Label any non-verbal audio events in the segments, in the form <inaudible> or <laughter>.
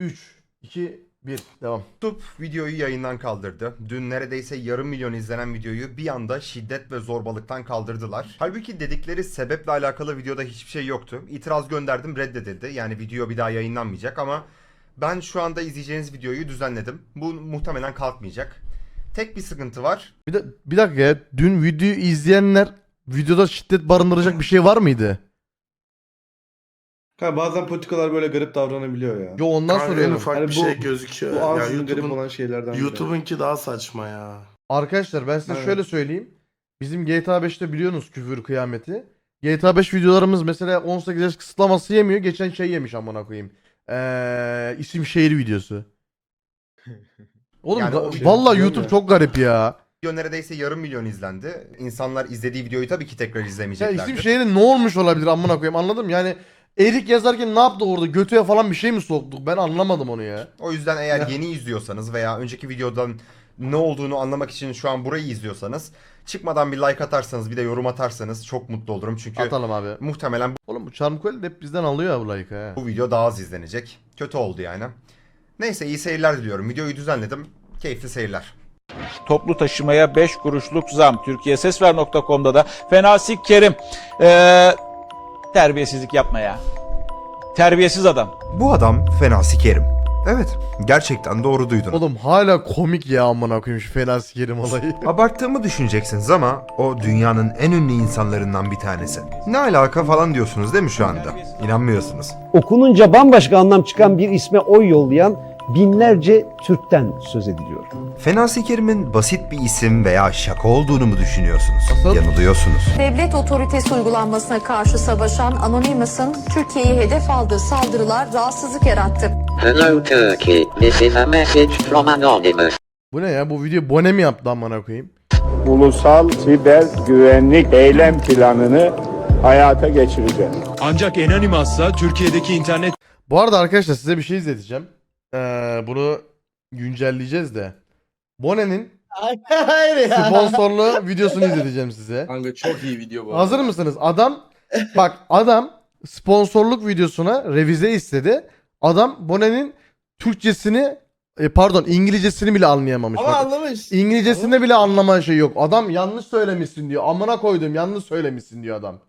3, 2, 1. Devam. YouTube videoyu yayından kaldırdı. Dün neredeyse yarım milyon izlenen videoyu bir anda şiddet ve zorbalıktan kaldırdılar. Halbuki dedikleri sebeple alakalı videoda hiçbir şey yoktu. İtiraz gönderdim reddedildi. Yani video bir daha yayınlanmayacak ama ben şu anda izleyeceğiniz videoyu düzenledim. Bu muhtemelen kalkmayacak. Tek bir sıkıntı var. Bir, de, bir dakika ya. Dün videoyu izleyenler videoda şiddet barındıracak bir şey var mıydı? Kanka bazen politikalar böyle garip davranabiliyor ya. Yo ondan Kanka en soruyorum. ufak Hani bir bu- şey gözüküyor. Bu ya ansızın garip YouTube'un olan şeylerden biri. YouTube'unki daha saçma ya. Arkadaşlar ben size Evet. şöyle söyleyeyim. Bizim GTA 5'te biliyorsunuz küfür kıyameti. GTA 5 videolarımız mesela 18 yaş kısıtlaması yemiyor. Geçen şey yemiş amına koyayım. Ee, isim şehir videosu. Oğlum Yani ga- o- vallahi Şey, YouTube ya. çok garip ya. Video neredeyse yarım milyon izlendi. İnsanlar izlediği videoyu tabii ki tekrar Ya izlemeyeceklerdir. isim şehrin ne olmuş olabilir amına koyayım anladım. Yani Erik yazarken ne yaptı orada? Götüye falan bir şey mi soktuk? Ben anlamadım onu ya. O yüzden eğer Ya. yeni izliyorsanız veya önceki videodan ne olduğunu anlamak için şu an burayı izliyorsanız çıkmadan bir like atarsanız bir de yorum atarsanız çok mutlu olurum. Çünkü Atalım abi. muhtemelen Oğlum bu Charmcoil hep bizden alıyor ya bu like'ı ha. bu video daha az izlenecek. Kötü oldu yani. Neyse iyi seyirler diliyorum. Videoyu düzenledim. Keyifli seyirler. Toplu taşımaya 5 kuruşluk zam. TürkiyeSesver.com'da da Fenasik Kerim. Ee, terbiyesizlik yapma ya. Terbiyesiz adam. Bu adam fena sikerim. Evet gerçekten doğru duydun. Oğlum hala komik ya amına koyayım şu fena sikerim olayı. <laughs> Abarttığımı düşüneceksiniz ama o dünyanın en ünlü insanlarından bir tanesi. Ne alaka falan diyorsunuz değil mi şu anda? İnanmıyorsunuz. okununca bambaşka anlam çıkan bir isme oy yollayan binlerce Türk'ten söz ediliyor. Fena Sikerim'in basit bir isim veya şaka olduğunu mu düşünüyorsunuz? Nasıl? Yanılıyorsunuz. Devlet otoritesi uygulanmasına karşı savaşan Anonymous'ın Türkiye'yi hedef aldığı saldırılar rahatsızlık yarattı. Hello Turkey, this is a message from Anonymous. Bu ne ya bu video Bone mi yaptı amına koyayım? ulusal siber güvenlik eylem planını hayata geçireceğiz. Ancak Anonymous'sa Türkiye'deki internet Bu arada arkadaşlar size bir şey izleteceğim. Ee, bunu güncelleyeceğiz de. Bone'nin <laughs> Hayır sponsorlu videosunu izleteceğim size. Kanka çok iyi video bu. Hazır mısınız? Adam bak adam sponsorluk videosuna revize istedi. Adam Bone'nin Türkçesini e, pardon İngilizcesini bile anlayamamış. Ama Bak, anlamış. İngilizcesinde bile anlama şey yok. Adam yanlış söylemişsin diyor. Amına koydum yanlış söylemişsin diyor adam.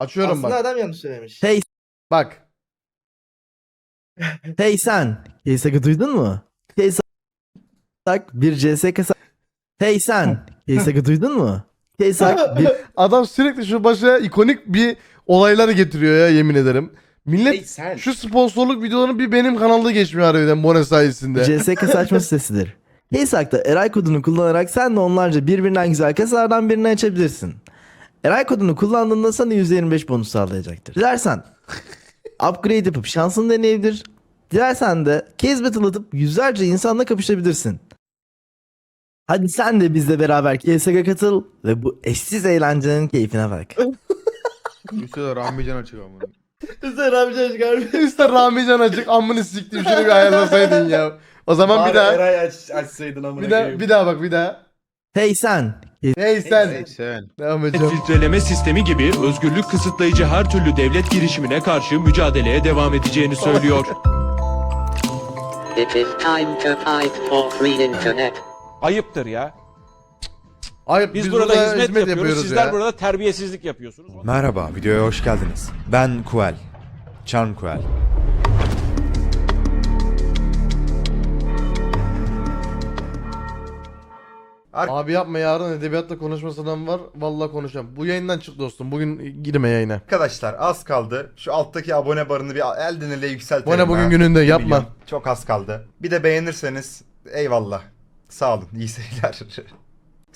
Açıyorum Aslında bak. adam yanlış söylemiş. Hey, Bak. Hey sen. Keysak'ı duydun mu? Keysak bir CSK Hey sen. Keysak'ı duydun mu? Keysak bir <laughs> Adam sürekli şu başa ikonik bir olaylar getiriyor ya yemin ederim. Millet Hey sen. şu sponsorluk videolarını bir benim kanalda geçmiyor harbiden Bone sayesinde. CSK <laughs> saçma sitesidir. Keysak'ta Eray kodunu kullanarak sen de onlarca birbirinden güzel kasalardan birini açabilirsin. Eray kodunu kullandığında sana %25 bonus sağlayacaktır. Dilersen upgrade yapıp şansını deneyebilir. Dilersen de case battle atıp yüzlerce insanla kapışabilirsin. Hadi sen de bizle beraber CSG'e katıl ve bu eşsiz eğlencenin keyfine bak. <laughs> Üstüne Rahmican açık ama. Üstte Ramican çıkar. <laughs> Üstte Ramican açık amını siktim şunu bir ayarlasaydın ya. O zaman bir daha Eray aç, açsaydın amına bir daha koyayım. bir daha bak bir daha. Hey sen. Hey sen. sen. Devam edeceğim. <laughs> filtreleme sistemi gibi özgürlük kısıtlayıcı her türlü devlet girişimine karşı mücadeleye devam edeceğini söylüyor. It is time to fight for free internet. Ayıptır ya. Ayıp Biz, biz, burada, hizmet, yapıyoruz. Sizler burada terbiyesizlik yapıyorsunuz. Merhaba, videoya hoş geldiniz. Ben Kuel. Charm Kuel. Abi yapma yarın edebiyatta konuşma sınavım var. Vallahi konuşacağım. Bu yayından çık dostum. Bugün girme yayına. Arkadaşlar az kaldı. Şu alttaki abone barını bir elden ele yükseltelim. Bone bugün ha. gününde, Bir yapma. milyon. Çok az kaldı. Bir de beğenirseniz eyvallah. Sağ olun. İyi seyirler. <laughs>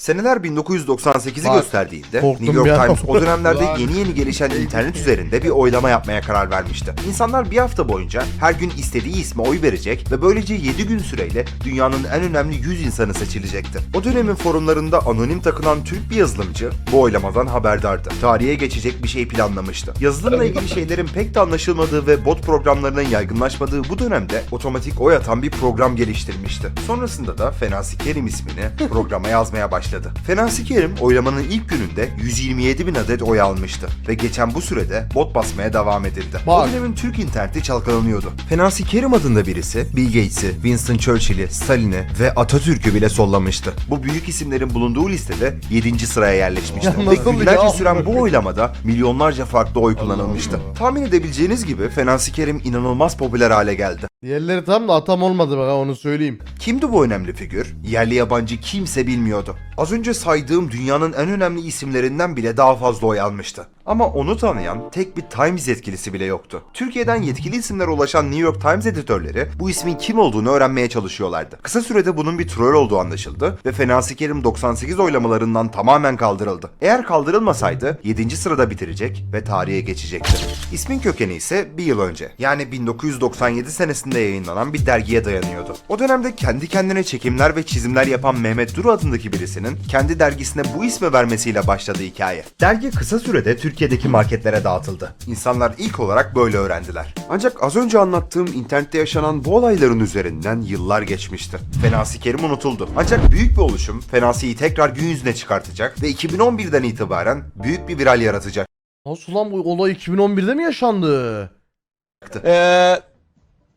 Seneler 1998'i Bak, gösterdiğinde korktum New York an. Times o dönemlerde yeni yeni gelişen internet üzerinde bir oylama yapmaya karar vermişti. İnsanlar bir hafta boyunca her gün istediği isme oy verecek ve böylece 7 gün süreyle dünyanın en önemli 100 insanı seçilecekti. O dönemin forumlarında anonim takılan Türk bir yazılımcı bu oylamadan haberdardı. Tarihe geçecek bir şey planlamıştı. Yazılımla ilgili şeylerin pek de anlaşılmadığı ve bot programlarının yaygınlaşmadığı bu dönemde otomatik oy atan bir program geliştirmişti. Sonrasında da Fenasi Kerim ismini programa yazmaya başladı. Başladı. Fenasi Kerim oylamanın ilk gününde 127 bin adet oy almıştı ve geçen bu sürede bot basmaya devam edildi. Bak. O dönemin Türk interneti çalkalanıyordu. Fenasi Kerim adında birisi Bill Gates'i, Winston Churchill'i, Stalin'i ve Atatürk'ü bile sollamıştı. Bu büyük isimlerin bulunduğu listede 7. sıraya yerleşmişti. Ve günlerce süren bu oylamada milyonlarca farklı oy kullanılmıştı. Tahmin edebileceğiniz gibi Fenasi Kerim inanılmaz popüler hale geldi. Diğerleri tam da atam olmadı bak onu söyleyeyim. Kimdi bu önemli figür? Yerli yabancı kimse bilmiyordu. Az önce saydığım dünyanın en önemli isimlerinden bile daha fazla oy almıştı. Ama onu tanıyan tek bir Times yetkilisi bile yoktu. Türkiye'den yetkili isimlere ulaşan New York Times editörleri bu ismin kim olduğunu öğrenmeye çalışıyorlardı. Kısa sürede bunun bir troll olduğu anlaşıldı ve Fenasi Kerim 98 oylamalarından tamamen kaldırıldı. Eğer kaldırılmasaydı 7. sırada bitirecek ve tarihe geçecekti. İsmin kökeni ise bir yıl önce yani 1997 senesinde yayınlanan bir dergiye dayanıyordu. O dönemde kendi kendine çekimler ve çizimler yapan Mehmet Duru adındaki birisinin kendi dergisine bu ismi vermesiyle başladı hikaye. Dergi kısa sürede Türkiye'deki marketlere dağıtıldı. İnsanlar ilk olarak böyle öğrendiler. Ancak az önce anlattığım internette yaşanan bu olayların üzerinden yıllar geçmişti. Fenasi Kerim unutuldu. Ancak büyük bir oluşum Fenasi'yi tekrar gün yüzüne çıkartacak ve 2011'den itibaren büyük bir viral yaratacak. Nasıl lan bu olay 2011'de mi yaşandı? Ee,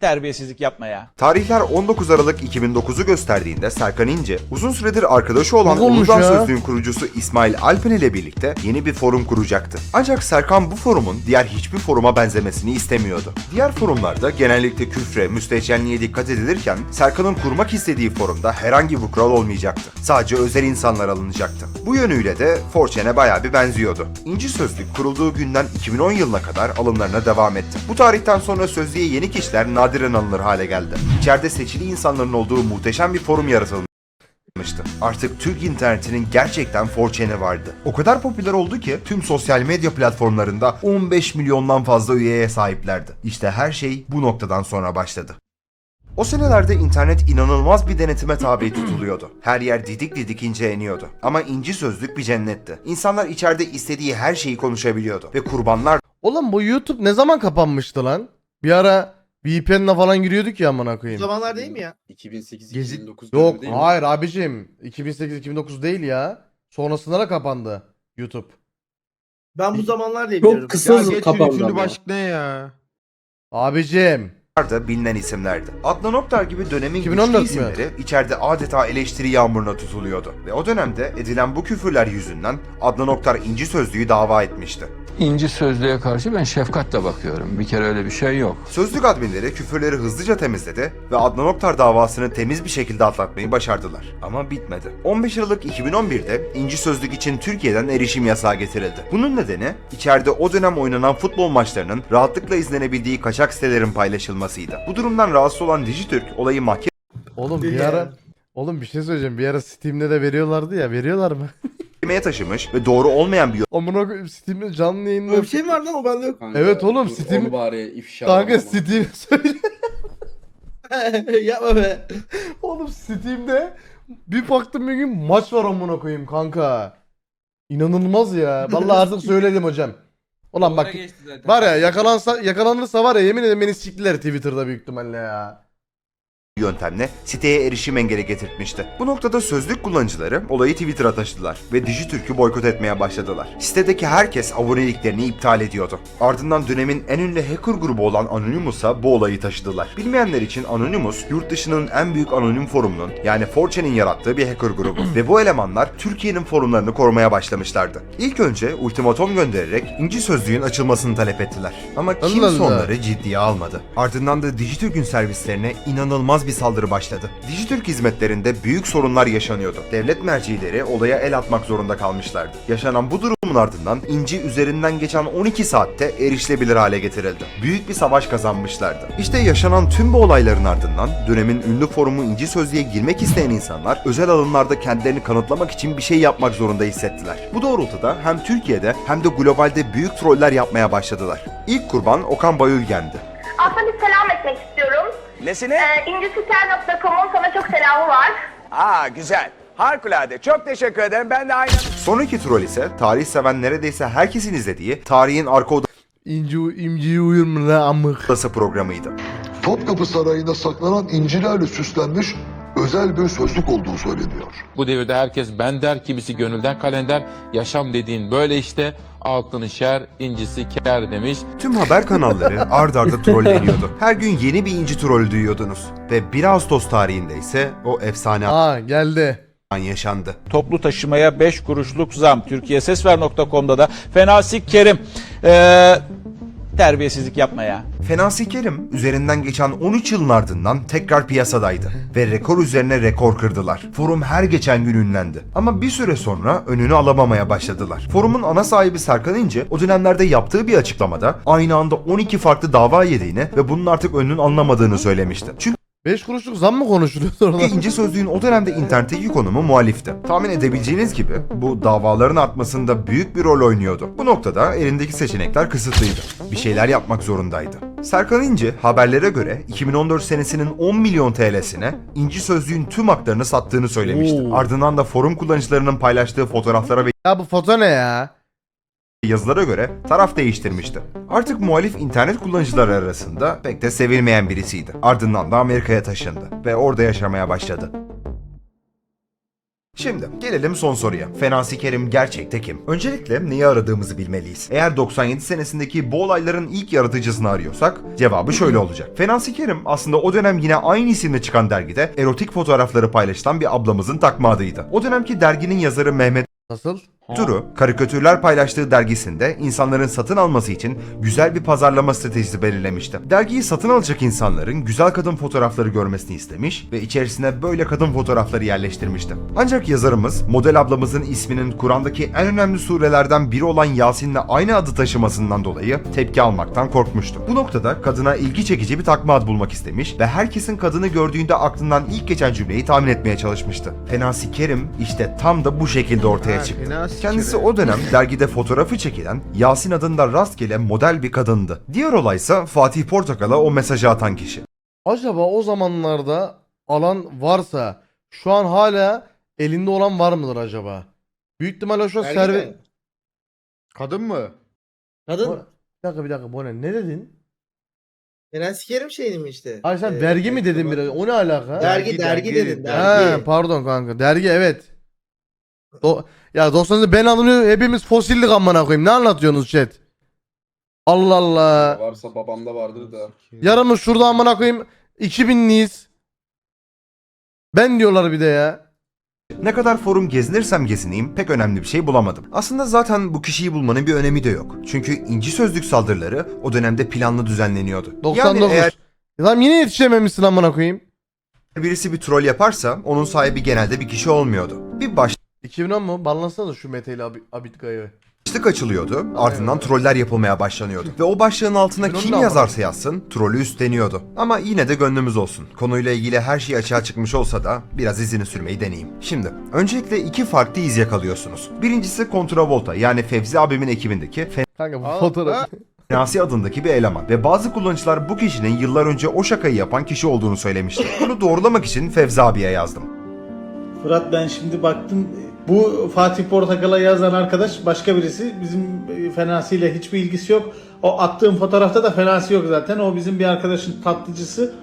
terbiyesizlik yapma ya. Tarihler 19 Aralık 2009'u gösterdiğinde Serkan İnce, uzun süredir arkadaşı olan Uludağ. Sözlüğün kurucusu İsmail Alpen ile birlikte yeni bir forum kuracaktı. Ancak Serkan bu forumun diğer hiçbir foruma benzemesini istemiyordu. Diğer forumlarda genellikle küfre, müstehcenliğe dikkat edilirken Serkan'ın kurmak istediği forumda herhangi bir kural olmayacaktı. Sadece özel insanlar alınacaktı. Bu yönüyle de 4chan'e bayağı bir benziyordu. İnci Sözlük kurulduğu günden 2010 yılına kadar alımlarına devam etti. Bu tarihten sonra sözlüğe yeni kişiler nadiren alınır hale geldi. İçeride seçili insanların olduğu muhteşem bir forum yaratılmıştı. Artık Türk internetinin gerçekten 4chan'i vardı. O kadar popüler oldu ki tüm sosyal medya platformlarında 15 milyondan fazla üyeye sahiplerdi. İşte her şey bu noktadan sonra başladı. O senelerde internet inanılmaz bir denetime tabi tutuluyordu. Her yer didik didik inceleniyordu. Ama inci sözlük bir cennetti. İnsanlar içeride istediği her şeyi konuşabiliyordu. Ve kurbanlar Oğlum bu YouTube ne zaman kapanmıştı lan? Bir ara VPN'le falan giriyorduk ya amına koyayım. zamanlar değil mi ya? 2008-2009 Yok hayır abicim 2008-2009 değil ya. Sonrasında da kapandı YouTube. Ben bu zamanlar diye biliyorum. Çok kısa kapandı başlık ne ya? Abicim. da bilinen isimlerdi. Adnan Oktar gibi dönemin 2014 güçlü mü? isimleri içeride adeta eleştiri yağmuruna tutuluyordu. Ve o dönemde edilen bu küfürler yüzünden Adnan Oktar inci sözlüğü dava etmişti. İnci sözlüğe karşı ben şefkatle bakıyorum. Bir kere öyle bir şey yok. Sözlük adminleri küfürleri hızlıca temizledi ve Adnan Oktar davasını temiz bir şekilde atlatmayı başardılar. Ama bitmedi. 15 Aralık 2011'de İnci Sözlük için Türkiye'den erişim yasağı getirildi. Bunun nedeni içeride o dönem oynanan futbol maçlarının rahatlıkla izlenebildiği kaçak sitelerin paylaşılmasıydı. Bu durumdan rahatsız olan Dijitürk olayı mahkemeye Oğlum bir ara Oğlum bir şey söyleyeceğim. Bir ara Steam'de de veriyorlardı ya. Veriyorlar mı? <laughs> taşımış ve doğru olmayan bir Amına koyayım Steam'de canlı yayında. Öyle bir şey mi var lan o bende yok. Evet oğlum Steam. bari ifşa Kanka Steam <laughs> söyle. <laughs> Yapma be. Oğlum Steam'de bir baktım bir gün maç var amına koyayım kanka. İnanılmaz ya. Vallahi artık <laughs> söyledim hocam. Ulan bak var ya yakalansa yakalanırsa var ya yemin ederim beni siktiler Twitter'da büyük ihtimalle ya. Yöntemle siteye erişim engeli getirtmişti. Bu noktada sözlük kullanıcıları olayı Twitter'a taşıdılar ve Dijitürk'ü boykot etmeye başladılar. Sitedeki herkes aboneliklerini iptal ediyordu. Ardından dönemin en ünlü hacker grubu olan Anonymous'a bu olayı taşıdılar. Bilmeyenler için Anonymous, yurt dışının en büyük anonim forumunun yani 4chan'in yarattığı bir hacker grubu <clears throat> ve bu elemanlar Türkiye'nin forumlarını korumaya başlamışlardı. İlk önce ultimatom göndererek İnci Sözlüğün açılmasını talep ettiler. Ama kimse onları ciddiye almadı. Ardından da Dijitürk'ün servislerine inanılmaz bir saldırı başladı. Dijitürk hizmetlerinde büyük sorunlar yaşanıyordu. Devlet mercileri olaya el atmak zorunda kalmışlardı. Yaşanan bu durumun ardından İnci üzerinden geçen 12 saatte erişilebilir hale getirildi. Büyük bir savaş kazanmışlardı. İşte yaşanan tüm bu olayların ardından dönemin ünlü forumu İnci Sözlüğe girmek isteyen insanlar özel alanlarda kendilerini kanıtlamak için bir şey yapmak zorunda hissettiler. Bu doğrultuda hem Türkiye'de hem de globalde büyük troller yapmaya başladılar. İlk kurban Okan Bayülgen'di. Nesine? Ee, İncisitel.com'un sana çok selamı var. Aa güzel. Harikulade. Çok teşekkür ederim. Ben de aynı. Sonraki troll ise tarih seven neredeyse herkesin izlediği tarihin arka İnci imciyi uyur mu lan amık? odası programıydı. Topkapı Sarayı'nda saklanan incilerle süslenmiş özel bir sözlük olduğu söyleniyor. Bu devirde herkes ben der, kimisi gönülden kalender. Yaşam dediğin böyle işte. Altını şer, incisi ker demiş. Tüm haber kanalları ard arda trolleniyordu. Her gün yeni bir inci trolü duyuyordunuz. Ve 1 Ağustos tarihinde ise o efsane Aa geldi. an yaşandı. Toplu taşımaya 5 kuruşluk zam. TürkiyeSesver.com'da da Fenasi Kerim. Ee, terbiyesizlik yapma ya. Fenasi Kerim üzerinden geçen 13 yılın ardından tekrar piyasadaydı ve rekor üzerine rekor kırdılar. Forum her geçen gün ünlendi. Ama bir süre sonra önünü alamamaya başladılar. Forumun ana sahibi Serkan İnce o dönemlerde yaptığı bir açıklamada aynı anda 12 farklı dava yediğini ve bunun artık önünün alınamadığını söylemişti. Çünkü 5 kuruşluk zam mı konuşuluyordu orada? İnci Sözlüğün o dönemde internetteki konumu muhalifti. Tahmin edebileceğiniz gibi bu davaların artmasında büyük bir rol oynuyordu. Bu noktada elindeki seçenekler kısıtlıydı. Bir şeyler yapmak zorundaydı. Serkan İnci haberlere göre 2014 senesinin 10 milyon TL'sine İnci Sözlüğün tüm haklarını sattığını söylemişti. Oo. Ardından da forum kullanıcılarının paylaştığı fotoğraflara ve Ya bu foto ne ya? Yazılara göre taraf değiştirmişti. Artık muhalif internet kullanıcıları arasında pek de sevilmeyen birisiydi. Ardından da Amerika'ya taşındı ve orada yaşamaya başladı. Şimdi gelelim son soruya. Fenasi Kerim gerçekte kim? Öncelikle neyi aradığımızı bilmeliyiz. Eğer 97 senesindeki bu olayların ilk yaratıcısını arıyorsak cevabı şöyle olacak. Fenasi Kerim aslında o dönem yine aynı isimle çıkan dergide erotik fotoğrafları paylaşılan bir ablamızın takma adıydı. O dönemki derginin yazarı Mehmet Nasıl? Duru, karikatürler paylaştığı dergisinde insanların satın alması için güzel bir pazarlama stratejisi belirlemişti. Dergiyi satın alacak insanların güzel kadın fotoğrafları görmesini istemiş ve içerisine böyle kadın fotoğrafları yerleştirmişti. Ancak yazarımız, model ablamızın isminin Kur'an'daki en önemli surelerden biri olan Yasin'le aynı adı taşımasından dolayı tepki almaktan korkmuştu. Bu noktada kadına ilgi çekici bir takma ad bulmak istemiş ve herkesin kadını gördüğünde aklından ilk geçen cümleyi tahmin etmeye çalışmıştı. Fenasi Kerim işte tam da bu şekilde ortaya çıktı. Kendisi o dönem <laughs> dergide fotoğrafı çekilen Yasin adında rastgele model bir kadındı. Diğer olaysa Fatih Portakal'a o mesajı atan kişi. Acaba o zamanlarda alan varsa şu an hala elinde olan var mıdır acaba? Büyük ihtimalle şu an de. Kadın mı? Kadın. Bir dakika bir dakika bu ne? Ne dedin? Eren sikerim şeyini mi işte? Ay sen Ee, vergi mi dedin biraz? O ne alaka? Dergi, Dergi, dergi, dergi. dedin. Ha, Dergi. pardon kanka. Dergi evet. Do ya 90'da ben alınıyor hepimiz fosillik amına koyayım. Ne anlatıyorsunuz chat? Allah Allah. Varsa babamda vardır da. Yarımız şurada amına koyayım 2000'liyiz. Ben diyorlar bir de ya. Ne kadar forum gezinirsem gezineyim pek önemli bir şey bulamadım. Aslında zaten bu kişiyi bulmanın bir önemi de yok. Çünkü inci sözlük saldırıları o dönemde planlı düzenleniyordu. 99. Yani eğer Lan yine yetişememişsin amına koyayım. birisi bir troll yaparsa onun sahibi genelde bir kişi olmuyordu. Bir baş 2010 mu? Banlansana şu Mete ile Abi- Abitkay'ı. Başlık açılıyordu, ardından troller yapılmaya başlanıyordu. Ve o başlığın altına Bunun kim da yazarsa yazsın, trolü üstleniyordu. Ama yine de gönlümüz olsun. Konuyla ilgili her şey açığa çıkmış olsa da biraz izini sürmeyi deneyeyim. Şimdi, öncelikle iki farklı iz yakalıyorsunuz. Birincisi Contravolta yani Fevzi abimin ekibindeki Kanka bu Aa, fotoğraf. Fenasi adındaki bir eleman. Ve bazı kullanıcılar bu kişinin yıllar önce o şakayı yapan kişi olduğunu söylemişti. Bunu doğrulamak için Fevzi abiye yazdım. Fırat ben şimdi baktım bu Fatih Portakal'a yazan arkadaş başka birisi. Bizim e, Fenasi ile hiçbir ilgisi yok. O attığım fotoğrafta da Fenasi yok zaten. O bizim bir arkadaşın tatlıcısı.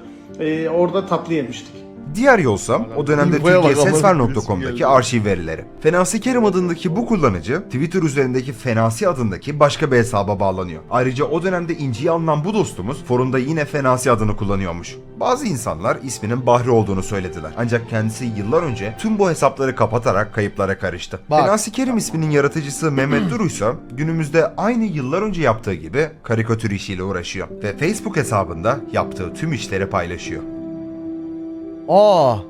E, orada tatlı yemiştik. Diğer yolsa o dönemde bak, TürkiyeSesver.com'daki <laughs> arşiv verileri. Fenasi Kerim adındaki bu kullanıcı Twitter üzerindeki Fenasi adındaki başka bir hesaba bağlanıyor. Ayrıca o dönemde inciye alınan bu dostumuz forumda yine Fenasi adını kullanıyormuş. Bazı insanlar isminin Bahri olduğunu söylediler. Ancak kendisi yıllar önce tüm bu hesapları kapatarak kayıplara karıştı. Bak. Fenasi Kerim isminin yaratıcısı Mehmet Duru ise günümüzde aynı yıllar önce yaptığı gibi karikatür işiyle uğraşıyor. Ve Facebook hesabında yaptığı tüm işleri paylaşıyor. Aa.